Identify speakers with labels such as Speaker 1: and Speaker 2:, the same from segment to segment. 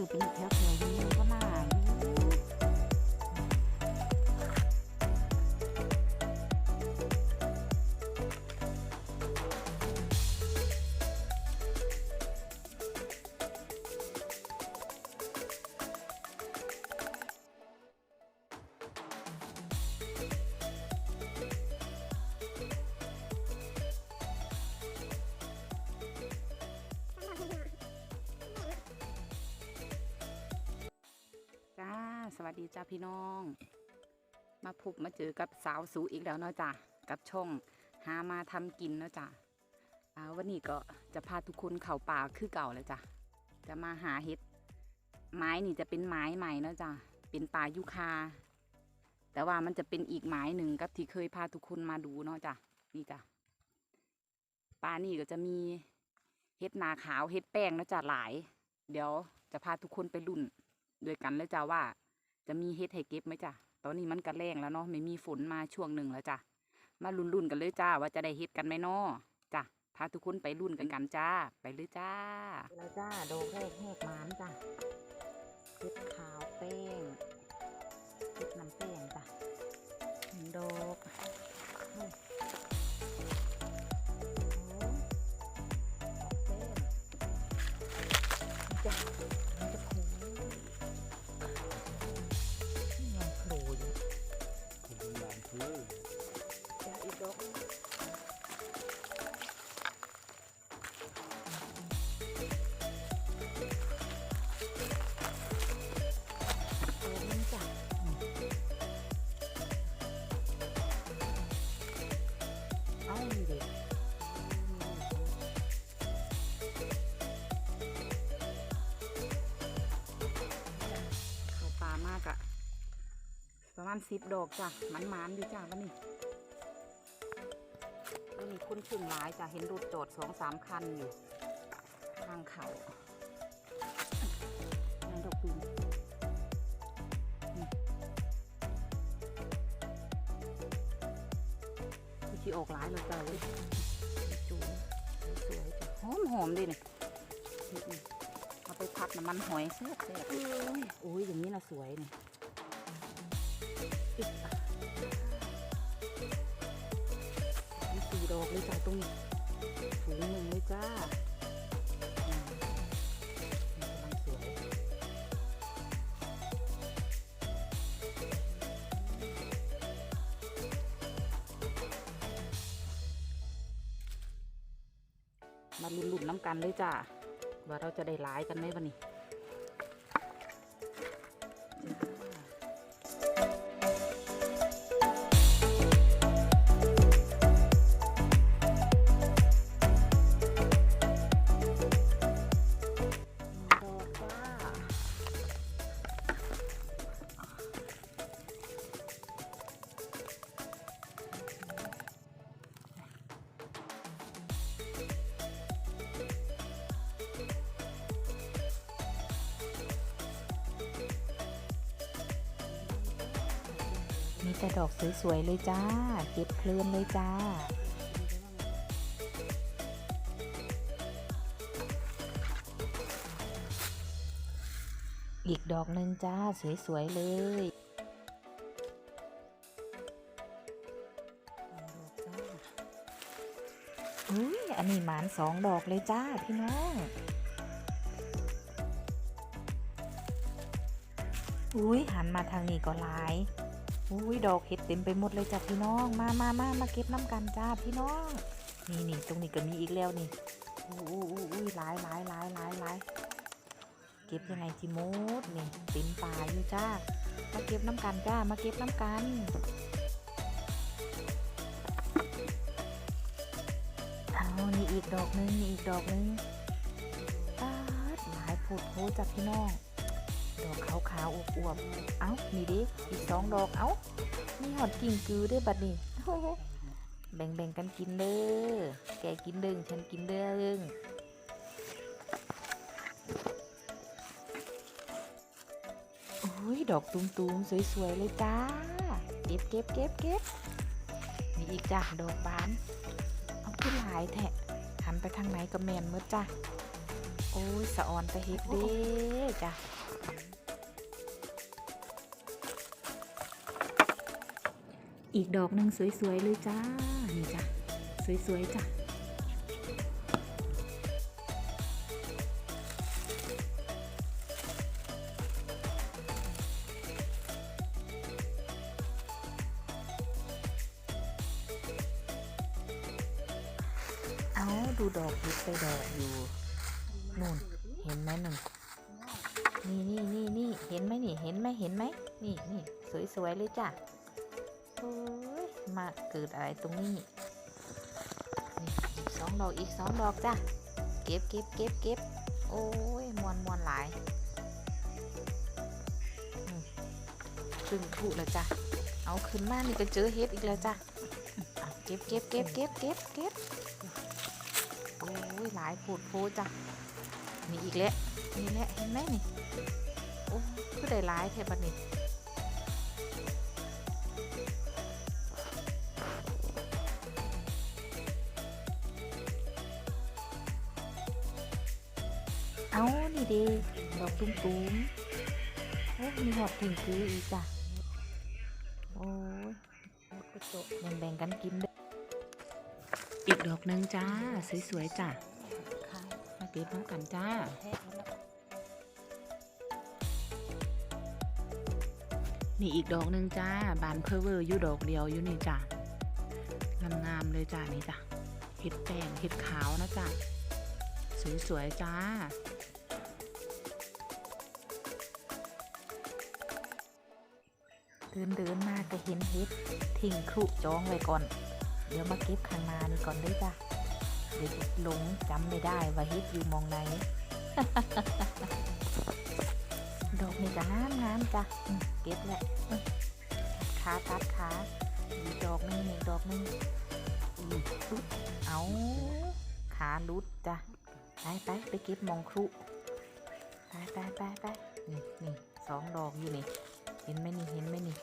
Speaker 1: อเป็นแถวแถวๆนี้มันก็น่า สวัสดีจ้าพี่น้อง มาพบมาเจอกับสาวสูอีกแล้วเนาะจ้ะกับช่องหามาทำกินเนาะจ้ะอ่าวันนี้ก็จะพาทุกคนเข้าป่าคือเก่าแล้วจ้ะจะมาหาเห็ดไม้นี่จะเป็นไม้ใหม่เนาะจ้ะเป็นป่ายุคา แต่ว่ามันจะเป็นอีกไม้หนึ่งกับที่เคยพาทุกคนมาดูเนาะจ้ะนี่จ้ะป่านี่ก็จะมีเห็ดนาขาวเห็ดแป้งเนาะจ้ะหลาย เดี๋ยวจะพาทุกคนไปรุ่นด้วยกันแล้วจ้าว่า จะมีเฮ็ดให้เก็บไหมจ้ะตอนนี้มันก็แรงแล้วเนาะไม่มีฝนมาช่วงหนึ่งแล้วจ้ะมาลุ้นๆกันเลยจ้าว่าจะได้เฮ็ดกันไหมเนาะจ้ะพาทุกคนไปรุ่นกันกันจ้า ไปเลยจ้าแล้วจ้าโดแรกแหกมานจ้ะเฮ็ดขาวแป้งเฮ็ดน้ำแป้งจ้ะหนึ่งดอกโอ้ยโดกจ้ะ ประมาณสิบดอกจ้ะมันมันๆอยู่จ้ะวันนี้ วันนี้คุณชึ่งหลายจะเห็นรถจอดสองสามคันอยู่ทางเขาในดอกปีนนี่คือออกหลายเลยจ้ะเว้ยจูสวยจ้ะหอมหอมดิเนี่ยเอาไปพัดน้ำมันหอยแซ่บแซ่บโอ้ยอย่างนี้นะสวยเนี่ย ดอกเลยจ้าตรงนี้ถุงหนึ่งเลยจ้าอืมนี่กำลังสวยมาลุ้นๆน้ำกันเลยจ้าว่าเราจะได้หลายกันไหมวันนี้ แต่ดอกสวยๆเลยจ้า เก็บเพลินเลยจ้า อีกดอกหนึ่งจ้า สวยๆเลยอุ้ยอันนี้หมานสองดอกเลยจ้า พี่น้องอุ้ยหันมาทางนี้ก็หลาย อุ้ยดอกเห็ดเต็มไปหมดเลยจ้าพี่น้อง มามามามาเก็บน้ำกันจ้าพี่น้อง นี่นี่ตรงนี้ก็มีอีกแล้วนี่อู้อู้อู้อุ้หลายหลายหลายหลายหลายเก็บยังไงจิมดนี่เต็มป่าอยู่จ้า มาเก็บน้ำกันจ้า มาเก็บน้ำกันเอานี่อีกดอกหนึงนี่อีกดอกหนึงปาดหลายผุดโพจากพี่น้อง ดอกขาวขาวๆอวบๆเอ้านี่ดิอีกสองดอกเอ้ามีหอดกิ่งกือด้วยบัดนี้แบ่งแบ่งๆกันกินเด้อแกกินด้งฉันกินเด้งโอ้ยดอกตุมๆสวยๆเลยจ้าเก็บเก็บเก็บเก็บมีอีกจ้ะดอกบานเอาขึ้นหลายแทะหันไปทางไหนก็แมนเมื่อจ้ะ
Speaker 2: โอ้ยสะออนไปเฮ็ดเด้จ้ะ อีกดอกหนึ่งสวย ๆ เลยจ้า นี่จ้ะ สวย ๆ จ้ะ เอาดูดอกเห็ดไปดอกอยู่นู่น เห็นไหมนุ่น นี่นี่นี่นี่เห็นไหมนี่เห็นไหมเห็นไหมนี่นี่สวยๆเลยจ้ะโอ้ยมาเกิดอะไรตรงนี้นี่สองดอกอีกสองดอกจ้ะเก็บเก็บเก็บเก็บโอ้ยมวนมวนหลายซึ่งถูกแล้วจ้ะเอาขึ้นมานี่ก็เจอเห็ดอีกแล้วจ้ะเก็บเก็บเก็บเก็บเก็บเก็บโอ้ยหลายผูดโพจ้ะมีอีกแล้วนี่แหละ ห็นไหมนี่โอ้คือได้หลายแทบัดนี้เอานี่ดีดอกตุ้มตุ้มๆโอ้มีหอดถึงคืออีกจ้ะโอ้ยแบ่งๆกันกินเด้ออีกดอกหนึ่งจ้า สวยๆจ้ะมาเก็บน้ำกันจ้า นี่อีกดอกหนึ่งจ้า บานเพอเวอร์อยู่ดอกเดียวอยู่นี่จ้ะงามๆเลยจ้านี่จ้ะเห็ดแดงเห็ดขาวนะจ้ะสวยๆจ้าเดินเดินๆมาก็เห็นเห็ดทิ้งครุจองไว้ก่อน เดี๋ยวมาเก็บข้างหน้านี่ก่อนเด้วยจ้ะเดี๋ยวหลงจำไม่ได้ว่าเฮ็ดอยู่มองไหน ดอกนี่ก็งามงามจ้ะเก็บแหละขาตัดขาอีกดอกหนึงอีกดอกหนึงอืมอุ๊ยเอาขาลุดจ้ะไปไปไปเก็บมองครุไปไปไปไปนี่นี่สองดอกอยู่นี่ เห็นไหมนี่เห็นไหมนี่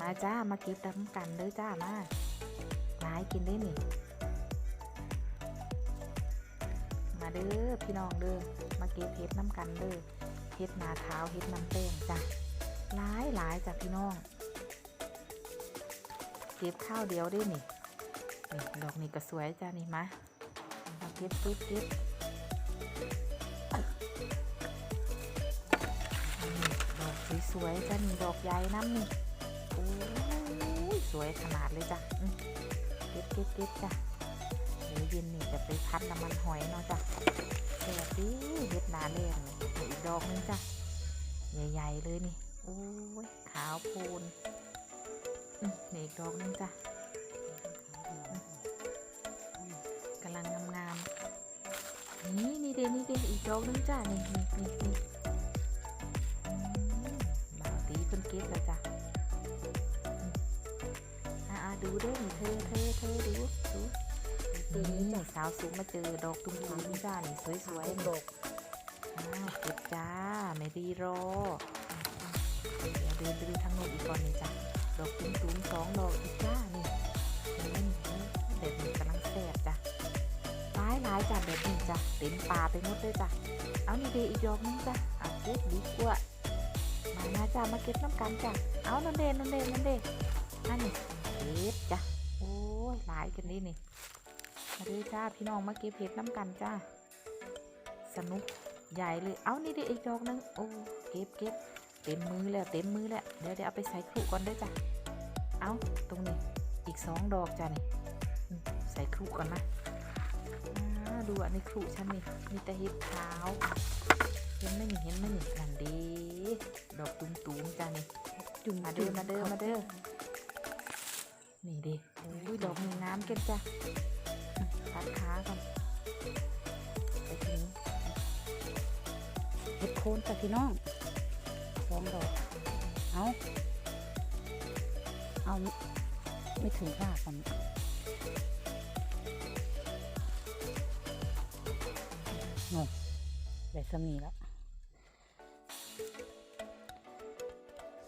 Speaker 2: มาจ้ามาเก็บดำกันเด้อจ้ามาหลายกินได้นี่มาเด้อพี่น้องเด้อมาเก็บเห็ดน้ำกันเด้อ เห็ดนาขาวเห็ดน้ำแป้งจ้ะหลายหลายจ้ะพี่น้องเก็บข้าวเดียวได้นี่นี่ดอกนี่ก็สวยจ้ะนี่มามาเก็บเก็บเก็บนี่ดอกสวยๆจ้ะนี่ดอกใหญ่น้ำนี่โอ้ยสวยขนาดเลยจ้ะเก็บเก็บเก็บจ้ะเดี๋ยวเย็นนี่จะไปพัดน้ำมันหอยเนาะจ้ะแดดดีเฮ็ดนาแรงนี่น อีกดอกหนึงจ้ะ ใหญ่ๆเลยนี่ โอ้ย ขาวโพลนอืมนี่อีกดอกหนึงจ้ะกำลังงามๆ นี่นี่เดนี่เดอีกดอกหนึงจ้ะ นี่นี่นี่นี่อืมบ่าวตีเพิ่นเก็บแล้วจ้ะอืมอ่าๆดูเด้อนี่เธอเธอเธอดูดูนี่สาวสูงมาเจอดอกตุ้มตุ้มจ้านี่สวยๆดอกอ้าวเก็บ จ้า ไม่รีรอเดี๋ยวเดินไปดูทางโน้นอีกก่อนนี่จ้ะดอกตุ้มตุ้มสองดอกอีกจ้านี่นี่เด็ดนี่กำลังแสบจ้ะหลายหลายๆจ้ะแบบนี้จ้ะเต็มป่าไปหมดเลยจ้ะเอานี่เดอีกดอกนึงจ้ะเอาเก็บดีกว่ามานะจ้ะมาเก็บน้ำกันจ้ะเอานั่นเดนั่นเดนั่นเดอันนี้เก็บจ้ะโอ้ยหลายกันนี่นี่มาดูจ้าพี่น้องมาเก็บเห็ดน้ำกันจ้าสนุก ใหญ่เลย เอานี่ดิอีกดอกนึง โอ้เก็บเก็บเต็มมือแล้วเต็มมือแล้ว เดี๋ยวเดี๋ยวเอาไปใส่ครุก่อนด้วยจ้ะ เอาตรงนี้อีกสองดอกจ้ะนี่ใส่ครุก่อนนะดูอันนี้ครุฉันนี่มีแต่เห็ดขาว เห็นไหมนี่เห็นไหมนี่นั่นดี ดอกตุ้มๆจ้ะนี่
Speaker 1: จุ่ม
Speaker 2: มาเด้อมาเด้อมาเด้อนี่ดิโอ้ยดอกมีน้ำเก็บจ้ะตัดขาก่อน
Speaker 1: คนจ้ะพี่น้องสองดอก เอาเอาไม่ถึงรากมันงงได้สมีแล้ว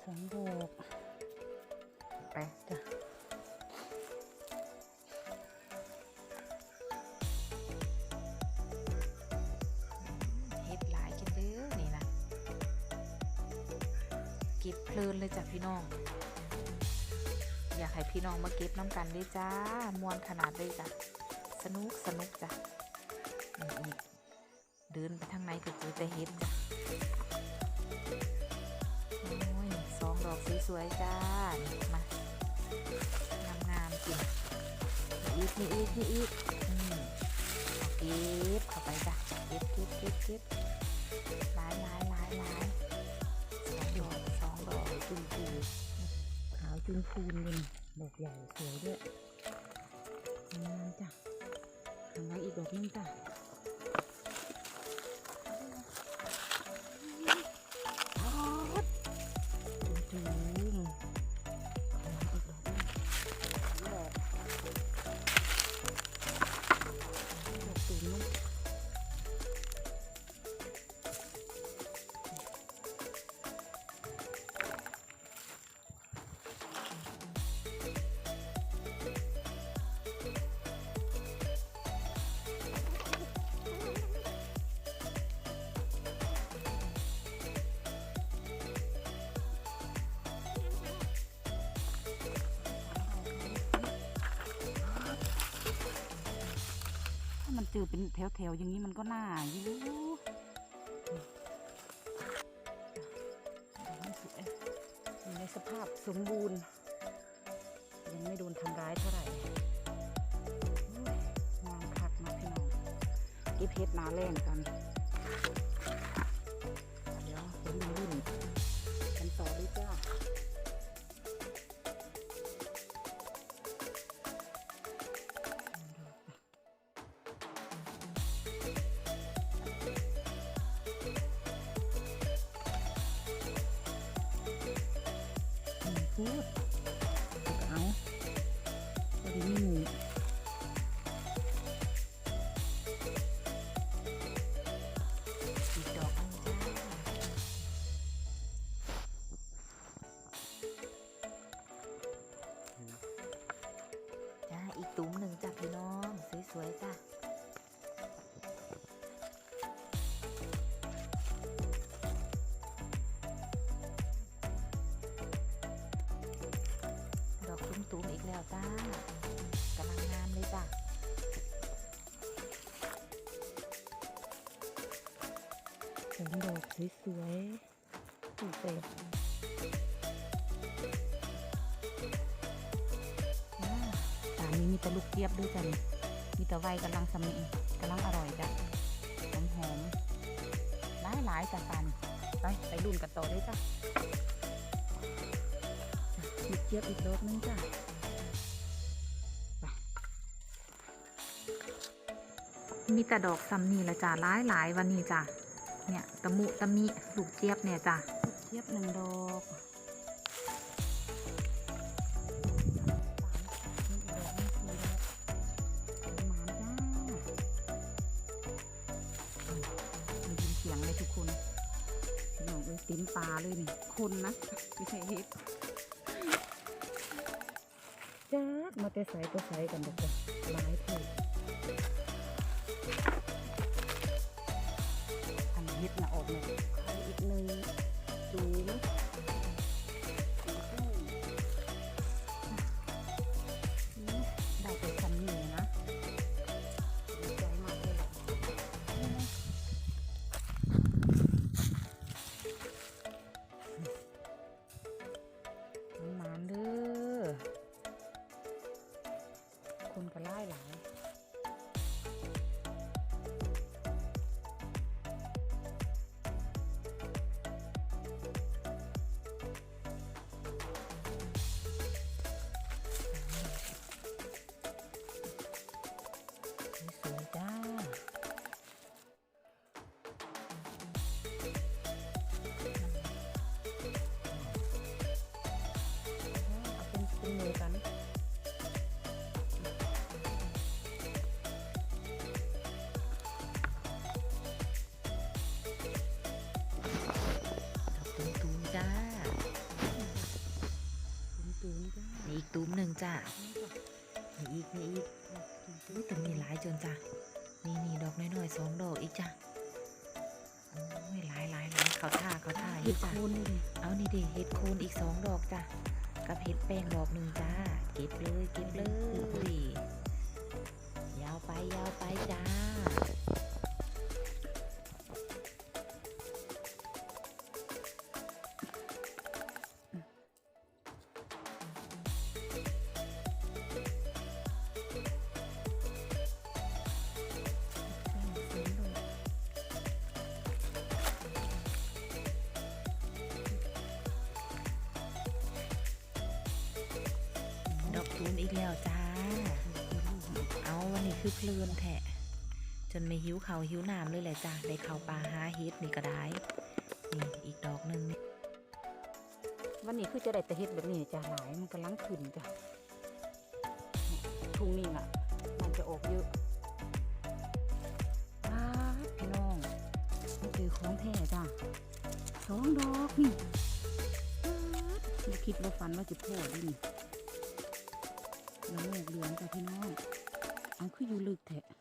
Speaker 1: สองดอก
Speaker 2: น้อง อยากให้พี่น้องมาเก็บน้ำกันเลยจ้ามวนขนาดเลยจ้ะสนุกสนุกจ้ะอีกเดินไปทางไหนก็เจอแต่เห็ดจ้ะโอ้ยนี่สองดอกสวยๆจ้า มางามๆจริงอีกนี่อีกนี่อีกอืมเอาเก็บเข้าไปจ้ะเก็บเก็บเก็บเก็บหลายหลายหลายหลายสองดอกสองดอก
Speaker 1: จุนพูขาว จุนคูนเลยดอกใหญ่สวยด้วยงามจ้ะข้างในอีกดอกนึงจ้ะ จอเป็นแถวๆอย่างนี้มันก็น่าอยู่อยู่ในสภาพสมบูรณ์ ยังไม่โดนทำร้ายเท่าไหร่งามคักนะพี่น้องก็บเพชรนาแรงกันเดี๋ยวเดี๋ยวรุ่นกันต่อเลยจ้า มห
Speaker 2: นึ่งจ้ะพี่น้อง สวยๆจ้ะดอกตุ้มๆอีกแล้วจ้ากำลังงามเลยจ้ะ
Speaker 1: สองดอกสวยๆถูกเต็ แต่ลูกเจี๊ยบด้วยจ้ะนี่มีแต่ใบกำลังสำนีกำลังอร่อยจ้ะหอมหอมหลายหลายจ้ะตันไปไปรุ่นกันต่อเลยจ้ะลูกเจี๊ยบอีกดอกนึงจ้ะ
Speaker 2: มีแต่ดอกซัมนี่ละจ้ะหลายหลายวันนี้จ้ะเนี่ยตะมุตะมิลูกเจี๊ยบเนี่ยจ้ะ
Speaker 1: ลูกเจี๊ยบหนึ่งดอกาเลยนี่ คนนะ ไม่ใช่เห็ดจ้ามาแต่ใส่ก็ใส่กันเด็กๆหลายเถูกอันเห็ดนะออกเลยเขาอีกหนึ่งสูง จน
Speaker 2: จ้ะนี่นี่ดอกน้อยๆสองดอกอีกจ้ะโอ้ยหลายหลายหลายเขาท่าเขาท่าอ
Speaker 1: เห็
Speaker 2: ยู่
Speaker 1: ด
Speaker 2: จ้ะ
Speaker 1: โคนนี่เลย
Speaker 2: เอานี่ดิเห็ดโคนอีกสองดอกจ้ะกับเห็ดแป้งดอกหนึ่งจ้าเก็บเลยเก็บเลยยาวไปยาวไปจ้า คือเพลินแทะจนไม่หิวเขาหิวน้ำเลยแหละจ้าได้เข้าปลาหาเฮ็ดนี่ก็ได้นี่อีกดอกหนึ่งนี่
Speaker 1: วันนี้คือจะได้แต่เห็ดแบบนี้จ้ะหลายมันกำลังขึ้นจ้ะทุ่งนี่อะ มันจะออกเยอะอ้าพี่น้องนี่คือของแท้จ้ะสองดอกนี่ไม่คิดว่าฝันว่าจะโผล่ดินี่แล้วเหลืองจ้ะพี่น้อง อาคืออยู่ลึกแท้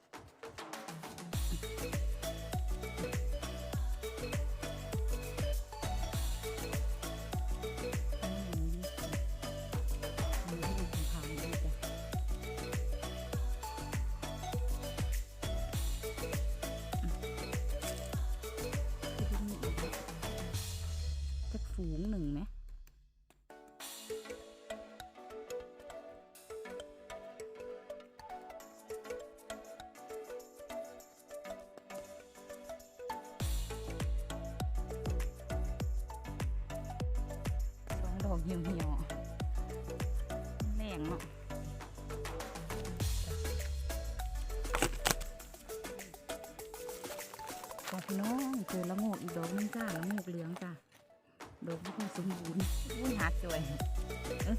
Speaker 1: ยวเหี่ยวแรงเนาะขอพี่น้องเจอละโงกอีกดอกนึงจ้าละโงกเหลืองจ้าดอกที่มันสมบูรณ์อุ้ยหักจ่วยเอ๊ะ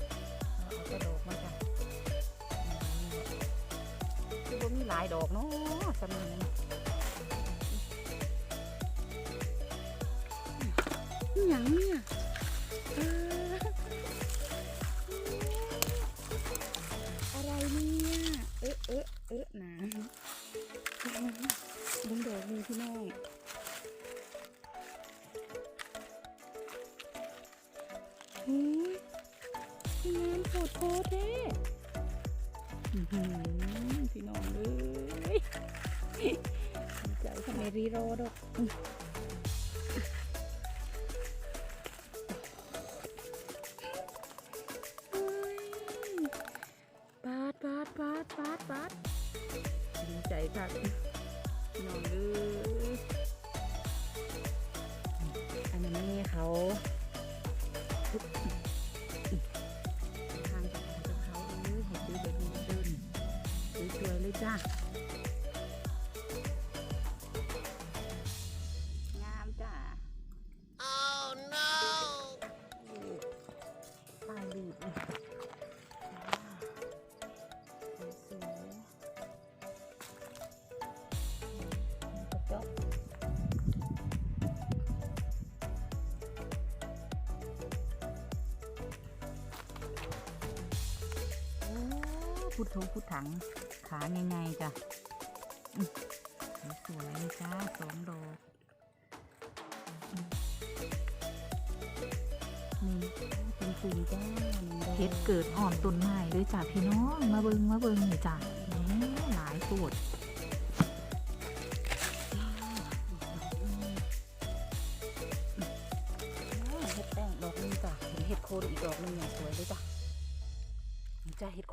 Speaker 1: เอาเอาดอกมาจ้ะคือบ่มีหลายดอกเนาะสำนึกนั้อย่างเนี่ย พุทโธพุทถัง ขาง่ายๆจ้ะสวยเลยจ้าสองดอกนี่เป็นสีจ้าเพชร
Speaker 2: เกิดอ่อนต้นไม้เลยจ้ะพี่น้อง มาเบิงมาเบิงนี่จ้ะหลายโปว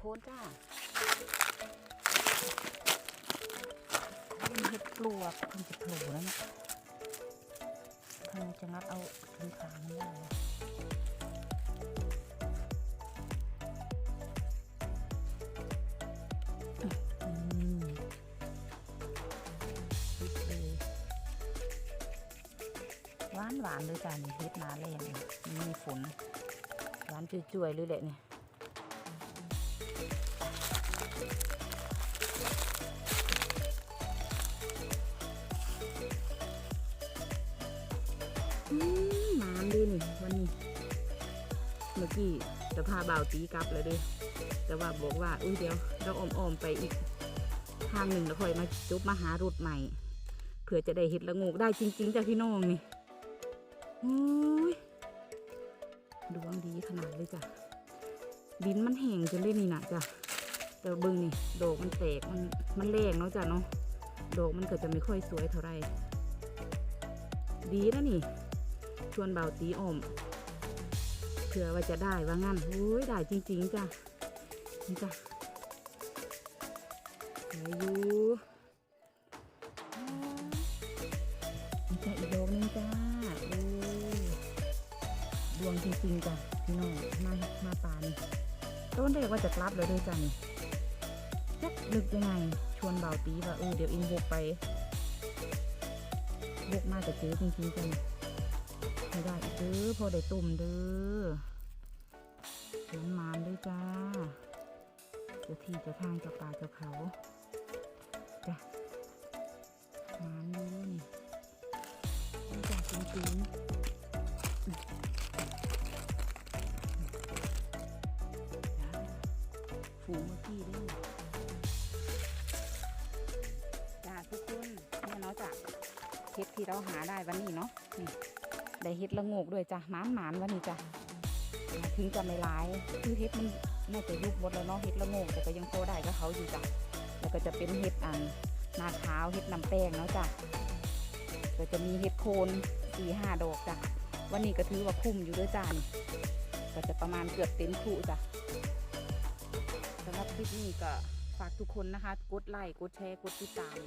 Speaker 1: นี่จ้าเป็นเห็ดปลวกมันจะโผล่แล้วเนี่ยเธอจะงัดเอาถึงขามันได้เลยอืมปิดเลยหวานหวานๆเลยจ้ะนี่เฮ็ดนาแรงนี่มีฝนหวานจุยๆเลยแหละนี่ ตีกลับเลยเด้อแต่ว่าบอกว่าอุ้ยเดี๋ยวเราอ้อมๆไปอีกทางหนึ่งแล้วค่อยมาจุบมาหารุดใหม่เผื่อจะได้เห็ดละโงกได้จริงๆจ้ะพี่น้องนี่โอ้ยดวงดีขนาดเลยจ้ะดินมันแห้งจนเล่นนี่นะจ้ะแต่บิ่งนี่ดอกมันแตกมันมันแรงเนาะจ้ะเนาะดอกมันก็จะไม่ค่อยสวยเท่าไหร่ดีนะนี่ ชวนเบาตีอม เผื่อว่าจะได้ว่างั้นโอ้ยได้จริง ๆจ้ะนี่จ้ะเหลืออยู่นี่จ้ะอีกดอกหนึงจ้าโอ้ยดวงจริงๆจ้ะพี่น้องมามาปานต้นเด็กว่าจะกลับเลยด้วยจ้ะนี่จักนึกยังไงชวนเบาตีว่าเออเดี๋ยวเองบกไปบกมาจะเจอจริงๆจ้ะ ไม่ได้อีกเด้อพอได้ตุ่มเด้อเขียนมานด้วยจ้าจ้าที่จ้าทางจ้าป่าจ้าเขาจ้ะมานเด้อนี่นี่จ้ะจริงๆฝูงเมื่อกี้ด้อจ้าทุกคนเนี่ยเนาะจ้ะเห็ดที่เราหาได้วันนี้เนาะนี่ ได้เฮ็ดละงกด้วยจ้ะหมานหมานวันนี้จ้ะถึงจะไม่ร้ายคือเฮ็ดมันน่าจะยุบหมดแล้วเนาะเฮ็ดละงกแต่ก็ยังโตได้ก็เขาอยู่จ้ะแล้วก็จะเป็นเฮ็ดอันนาขาวเฮ็ดน้ำแป้งเนาะจ้ะก็จะมีเฮ็ดโคนสี่ห้าดอกจ้ะวันนี้ก็ถือว่าคุ้มอยู่ด้วยจ้านี่ก็จะประมาณเกือบเต็มคู่จ้ะสำหรับคลิปนี้ก็ฝากทุกคนนะคะ กดไลค์กดแชร์กดติดตาม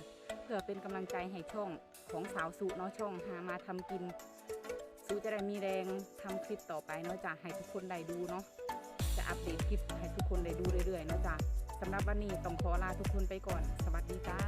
Speaker 1: เพื่อเป็นกำลังใจให้ช่องของสาวสุเนาะช่องหามาทำกิน ซูจะได้มีแรงทำคลิปต่อไปเนาะจ้ะให้ทุกคนได้ดูเนาะจะอัปเดตคลิปให้ทุกคนได้ดูเรื่อยๆเนาะจ้ะสำหรับวันนี้ต้องขอลาทุกคนไปก่อน สวัสดีจ้า